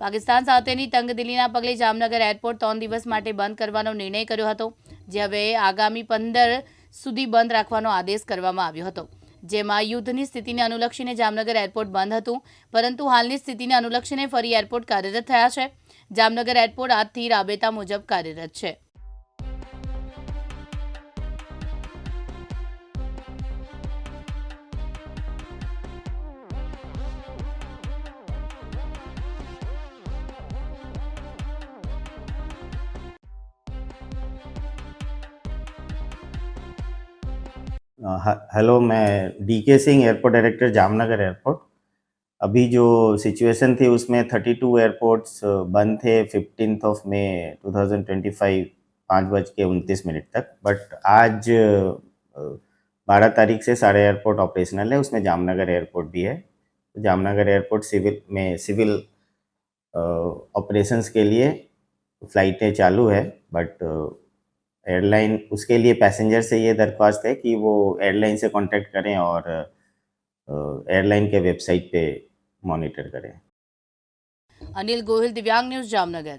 પાકિસ્તાન સાથેની તંગદિલીના પગલે જામનગર એરપોર્ટ ત્રણ દિવસ માટે બંધ કરવાનો નિર્ણય કર્યો હતો, જે હવે આગામી પંદર સુધી બંધ રાખવાનો આદેશ કરવામાં આવ્યો હતો. જેમાં યુદ્ધની સ્થિતિને અનુલક્ષીને જામનગર એરપોર્ટ બંધ હતું, પરંતુ હાલની સ્થિતિને અનુલક્ષીને ફરી એરપોર્ટ કાર્યરત થયા છે. જામનગર એરપોર્ટ આજથી રાબેતા મુજબ કાર્યરત છે. हेलो मैं D K Singh airport director Jamnagar airport अभी जो सिचुएशन थी, उसमें 32 एयरपोर्ट्स बंद थे फिफ्टींथ ऑफ़ मई 2025 पाँच बज के उनतीस मिनट तक. बट आज बारह तारीख से सारे एयरपोर्ट ऑपरेशनल है, उसमें जामनगर एयरपोर्ट भी है. जामनगर एयरपोर्ट सिविल में सिविल ऑपरेशंस के लिए फ़्लाइटें चालू है. बट एयरलाइन, उसके लिए पैसेंजर से ये दरख्वास्त है कि वो एयरलाइन से कांटेक्ट करें और एयरलाइन के वेबसाइट पे मॉनिटर करें। अनिल गोहिल, दिव्यांग न्यूज़, जामनगर।